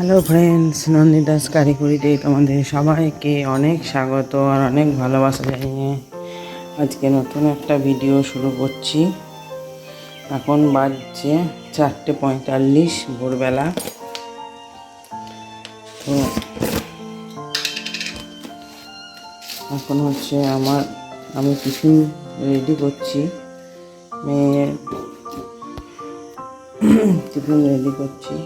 Hello friends নন্দিদাস কারিগরিতে তোমাদের সবাইকে অনেক স্বাগত আর অনেক ভালোবাসা জানিয়ে আজকে নতুন একটা ভিডিও শুরু করছি। এখন বাজছে চারটে পঁয়তাল্লিশ ভোরবেলা। তো এখন হচ্ছে আমার, আমি টিফিন রেডি করছি। মেয়ের টিফিন রেডি করছি।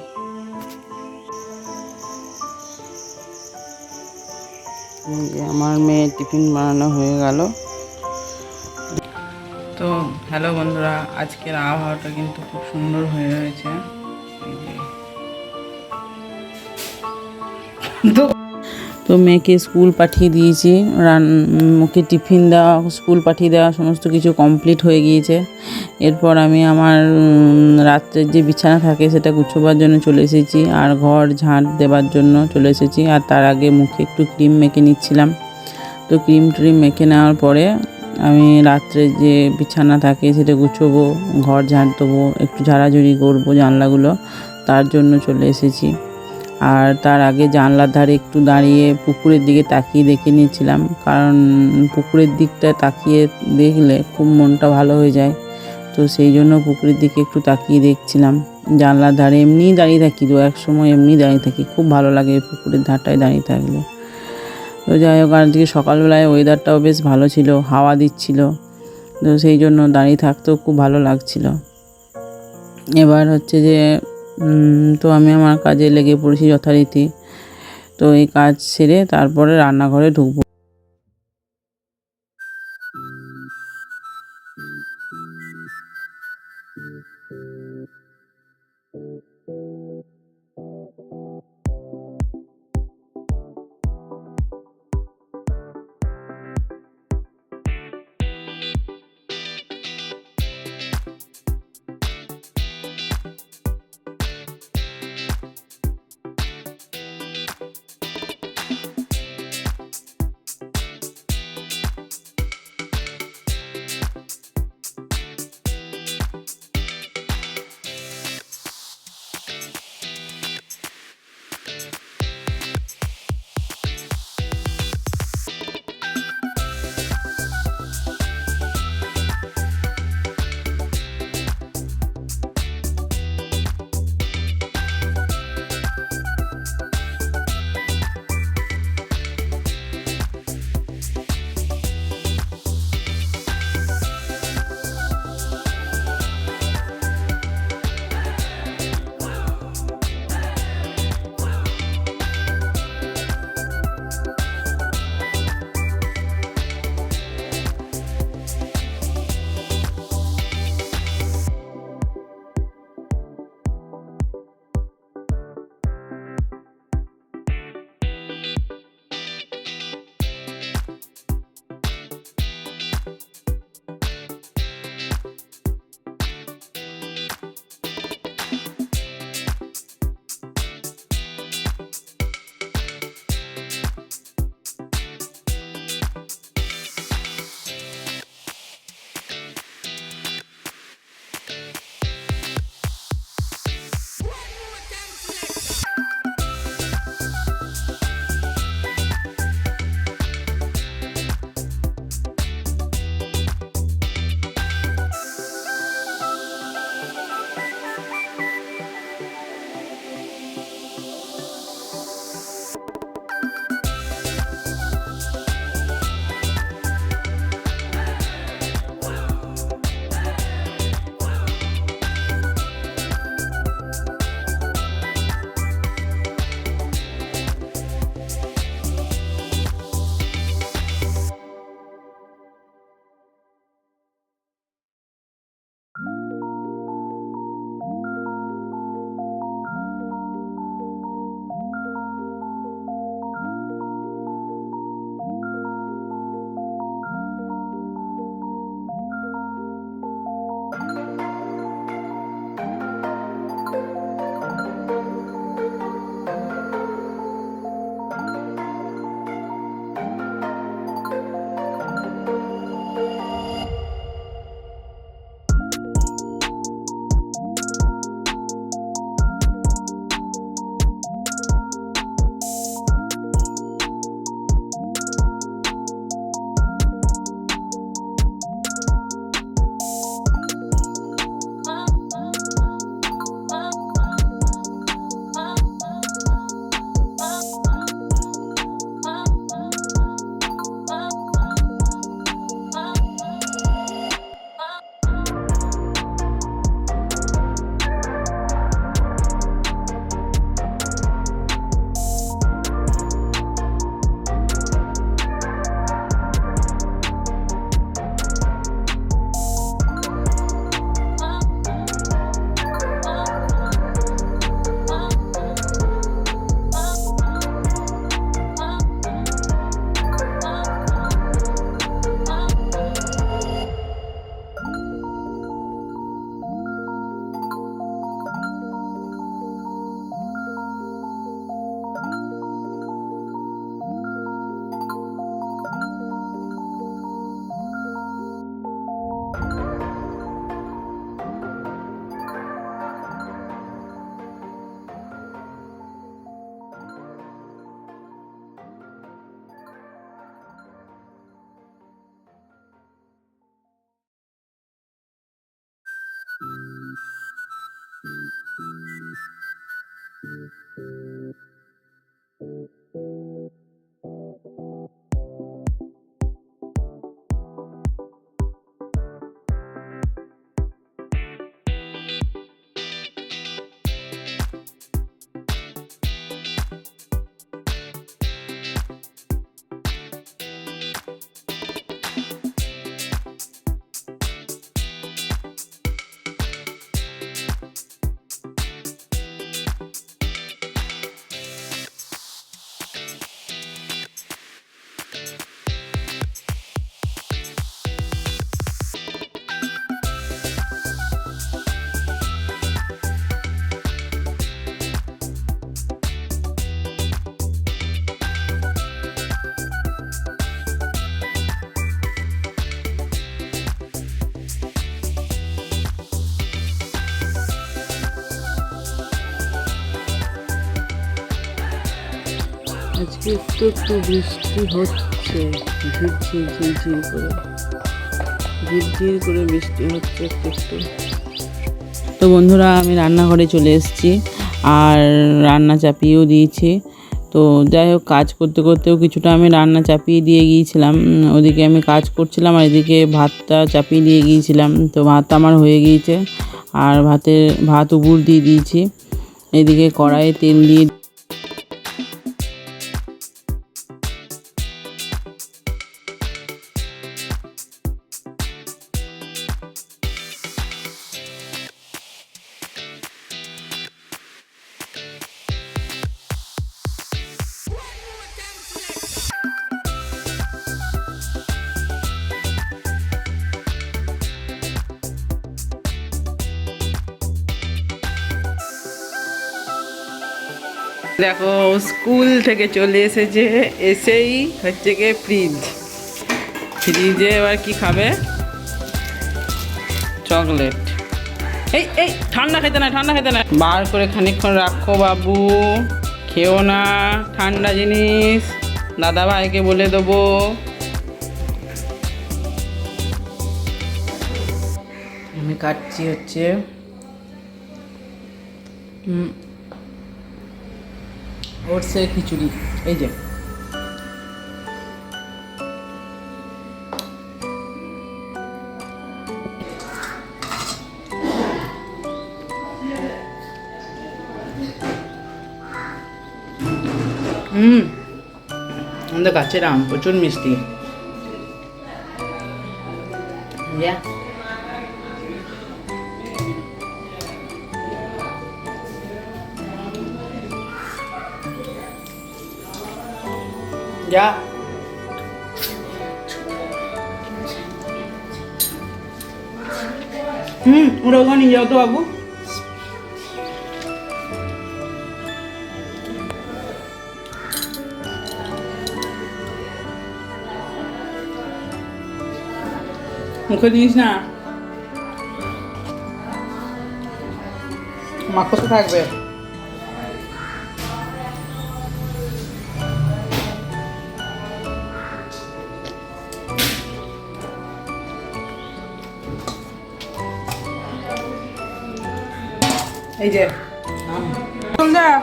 আমার মেয়ে টিফিন বানানো হয়ে গেল। তো হ্যালো বন্ধুরা, আজকের আবহাওয়াটা কিন্তু খুব সুন্দর হয়ে রয়েছে। তো মেয়েকে স্কুল পাঠিয়ে দিয়েছি। রান ওকে টিফিন দেওয়া, স্কুল পাঠিয়ে দেওয়া, সমস্ত কিছু কমপ্লিট হয়ে গিয়েছে। এরপর আমি আমার রাত্রের যে বিছানা থাকে সেটা গুছোবার জন্য চলে এসেছি। আর ঘর ঝাঁট দেবার জন্য চলে এসেছি। আর তার আগে মুখে একটু ক্রিম মেখে নিচ্ছিলাম। তো ক্রিম ট্রিম মেখে নেওয়ার পরে আমি রাত্রে যে বিছানা থাকে সেটা গুছোবো, ঘর ঝাঁট দেবো, একটু ঝাড়াঝুড়ি করব জানলাগুলো। তার জন্য চলে এসেছি। আর তার আগে জানলার ধারে একটু দাঁড়িয়ে পুকুরের দিকে তাকিয়ে দেখে নিয়েছিলাম। কারণ পুকুরের দিকটা তাকিয়ে দেখলে খুব মনটা ভালো হয়ে যায়। তো সেই জন্য পুকুরের দিকে একটু তাকিয়ে দেখছিলাম। জানলার ধারে এমনিই দাঁড়িয়ে থাকি, দু এক সময় এমনি দাঁড়িয়ে থাকি। খুব ভালো লাগে পুকুরের ধারটায় দাঁড়িয়ে থাকলে। তো যাই হোক আর আজকে সকালবেলায় ওয়েদারটাও বেশ ভালো ছিল, হাওয়া দিচ্ছিল। তো সেই জন্য দাঁড়িয়ে থাকতেও খুব ভালো লাগছিল। এবার হচ্ছে যে তো আমি আমার কাজে লেগে পড়েছি যথারীতি। তো এই কাজ সেরে তারপরে রান্নাঘরে ঢুকবো। একটু একটু বৃষ্টি হচ্ছে, ঝিরঝির ঝিরঝির করে। ঝিরঝির করে বৃষ্টি হচ্ছে একটু একটু। তো বন্ধুরা, আমি রান্নাঘরে চলে এসেছি আর রান্না চাপিয়েও দিয়েছি। তো যাই হোক, কাজ করতে করতেও কিছুটা আমি রান্না চাপিয়ে দিয়ে গিয়েছিলাম। ওদিকে আমি কাজ করছিলাম আর এদিকে ভাতটা চাপিয়ে দিয়ে গিয়েছিলাম। তো ভাত আমার হয়ে গিয়েছে আর ভাতে ভাত উবুর দিয়ে দিয়েছি। এদিকে কড়াইয়ে তেল দিয়ে দেখো, স্কুল থেকে চলে এসেছে, এসেই হচ্ছে গিয়ে ফ্রিজ ফ্রিজে এবার কি খাবে? চকলেট এই এই, ঠান্ডা খেতে না, ঠান্ডা খেতে না। বার করে খানিকক্ষণ রাখো বাবু, খেও না, ঠান্ডা জিনিস। দাদা ভাইকে বলে দেবো। আমি কাটছি হচ্ছে হুম ওটসের খিচুড়ি এই যে। হুম আমাদের গাছের আম প্রচুর মিষ্টি। যা। যা হুম ওরা ওখানে নিয়ে যাও তো বাবু মুখে দিস এই যে। সন্ধ্যা।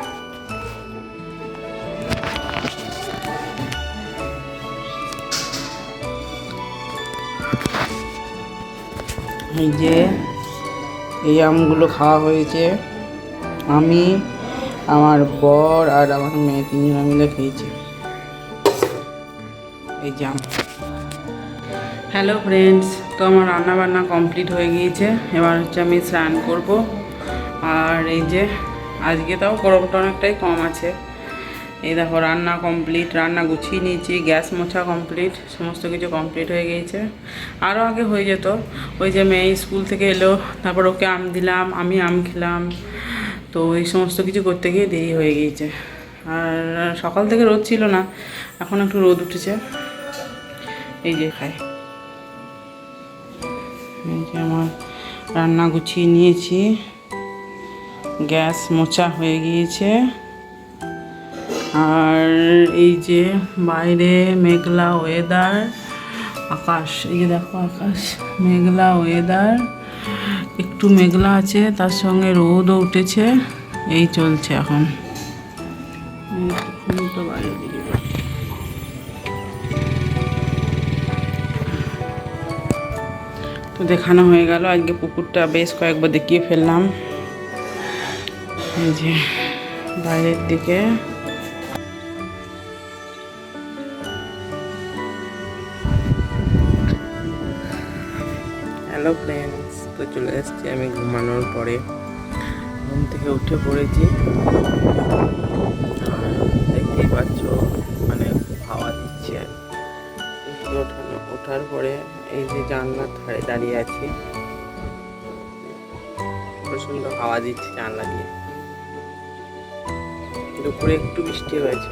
এই যে, এই আমগুলো খাওয়া হয়েছে। আমি, আমার বর আর আমার মেয়ে তিনজনে মিলে খেয়েছি। এই যে আম। হ্যালো ফ্রেন্ডস তো আমার রান্না বান্না কমপ্লিট হয়ে গিয়েছে। এবার হচ্ছে আমি স্নান করব। আর এই যে আজকে তাও গরমটা অনেকটাই কম আছে। এই দেখো, রান্না কমপ্লিট রান্না গুছিয়ে নিয়েছি, গ্যাস মোছা কমপ্লিট সমস্ত কিছু কমপ্লিট হয়ে গিয়েছে। আরও আগে হয়ে যেত। ওই যে মেয়ে স্কুল থেকে এলো, তারপর ওকে আম দিলাম, আমি আম খেলাম। তো এই সমস্ত কিছু করতে গিয়ে দেরি হয়ে গিয়েছে। আর সকাল থেকে রোদ ছিল না, এখন একটু রোদ উঠেছে। এই যে খাই। এই যে আমার রান্না গুছিয়ে নিয়েছি। গ্যাস মোচা হয়ে গিয়েছে। আর এই যে বাইরে মেঘলা ওয়েদার আকাশ, এই যে দেখো আকাশ, মেঘলা ওয়েদার একটু মেঘলা আছে, তার সঙ্গে রোদও উঠেছে, এই চলছে এখন। তো বাইরে দেখানো হয়ে গেল, আজকে পুকুরটা বেশ কয়েকবার দেখিয়ে ফেললাম। যে বাইরের দিকে। হ্যালো ফ্রেন্ডস তো চলে এসেছি আমি ঘুমানোর পরে। ঘুম থেকে উঠে পড়েছি। দেখতেই পাচ্ছ মানে হাওয়া দিচ্ছে। ওঠানো ওঠার পরে এই যে জানলার ধারে দাঁড়িয়ে আছি। প্রচণ্ড হাওয়া দিচ্ছে জানলা দিয়ে। দুপুরে একটু বৃষ্টি হয়েছে।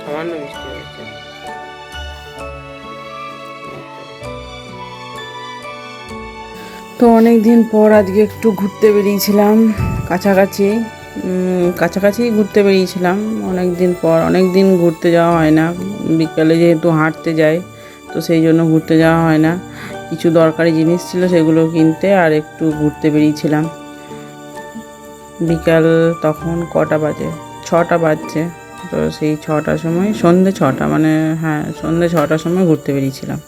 সামান্য বৃষ্টি হয়েছে। তো অনেক দিন পর আজকে একটু ঘুরতে বেরিয়েছিলাম, কাছাকাছি কাছাকাছি ঘুরতে বেরিয়েছিলাম। অনেক দিন পর অনেক দিন ঘুরতে যাওয়া হয় না। বিকালে যেহেতু হাঁটতে যাই, তো সেই জন্য ঘুরতে যাওয়া হয় না। কিছু দরকারি জিনিস ছিল সেগুলো কিনতে আর একটু ঘুরতে বেরিয়েছিলাম। বিকাল তখন কটা বাজে? ছটা বাজছে। তো সেই ছটার সময়, সন্ধে ছটা মানে হ্যাঁ সন্ধে ছটার সময় ঘুরতে বেরিয়েছিলাম।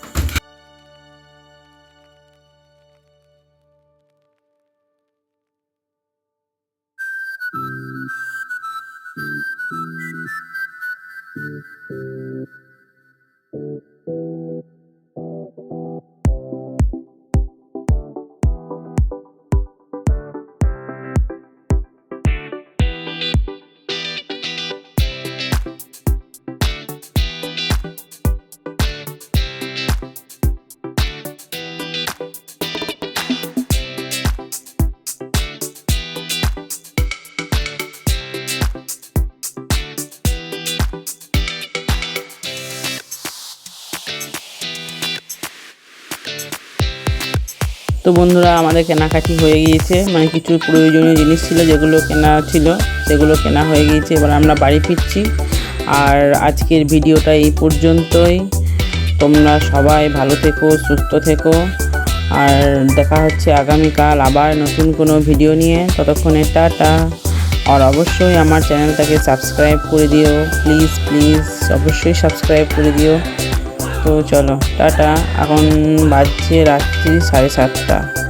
তো বন্ধুরা, আমাদের কেনাকাটি হয়ে গিয়েছে। মানে কিছু প্রয়োজনীয় জিনিস ছিল যেগুলো কেনা ছিল, সেগুলো কেনা হয়ে গিয়েছে। এবার আমরা বাড়ি ফিরছি। আর আজকের ভিডিওটা এই পর্যন্তই। তোমরা সবাই ভালো থেকো, সুস্থ থেকো। আর দেখা হচ্ছে আগামীকাল আবার নতুন কোনো ভিডিও নিয়ে। ততক্ষণে টাটা। আর অবশ্যই আমার চ্যানেলটাকে সাবস্ক্রাইব করে দিও। প্লিজ প্লিজ, অবশ্যই সাবস্ক্রাইব করে দিও। তো চলো টাটা। এখন বাজছে রাত্রি সাড়ে সাতটা।